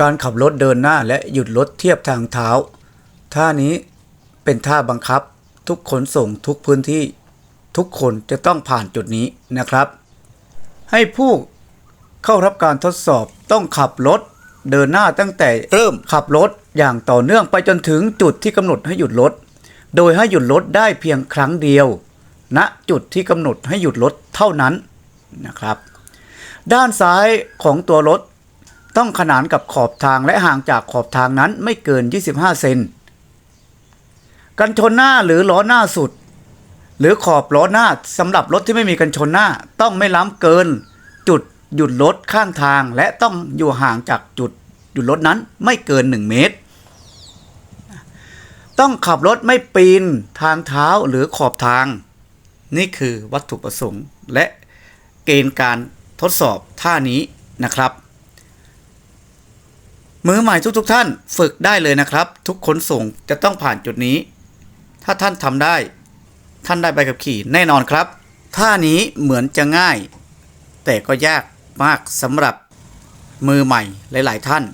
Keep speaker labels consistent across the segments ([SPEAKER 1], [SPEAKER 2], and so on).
[SPEAKER 1] การขับรถเดินหน้าและหยุดรถเทียบทางเท้า ท่านี้เป็นท่าบังคับ ทุกขนส่งทุกพื้นที่ ทุกคนจะต้องผ่านจุดนี้นะครับ ให้ผู้เข้ารับการทดสอบต้องขับรถเดินหน้าตั้งแต่เริ่มขับรถอย่างต่อเนื่องไปจนถึงจุดที่กำหนดให้หยุดรถ โดยให้หยุดรถได้เพียงครั้งเดียวณจุดที่กำหนดให้หยุดรถเท่านั้นนะครับ ด้านซ้ายของตัวรถ ต้องขนานกับขอบทางและห่างจากขอบทางนั้นไม่เกิน 25 เซน กันชนหน้าหรือล้อหน้าสุด หรือขอบล้อหน้าสำหรับรถที่ไม่มีกันชนหน้า ต้องไม่ล้ำเกิน จุดหยุดรถข้างทางและต้องอยู่ห่างจากจุดหยุดรถนั้นไม่เกิน 1 เมตร ต้องขับรถไม่ปีนทางเท้าหรือขอบทาง นี่คือวัตถุประสงค์และเกณฑ์การทดสอบท่านี้นะครับ มือใหม่ทุกๆทท่านฝึกได้เลยนะครับ ทุกขนส่งจะต้องผ่านจุดนี้ ถ้าท่านทำได้ ท่านได้ใบขับขี่แน่นอนครับท่านี้เหมือนจะง่าย แต่ก็ยากมากสำหรับมือใหม่หลาย ๆ ท่าน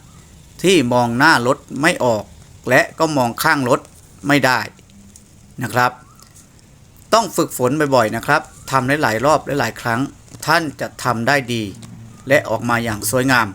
[SPEAKER 1] ที่มองหน้ารถไม่ออก และก็มองข้างรถไม่ได้นะครับ ต้องฝึกฝนบ่อย ๆ นะครับทำหลาย ๆ รอบหลาย ๆ ครั้ง ท่านจะทำได้ดี และออกมาอย่างสวยงาม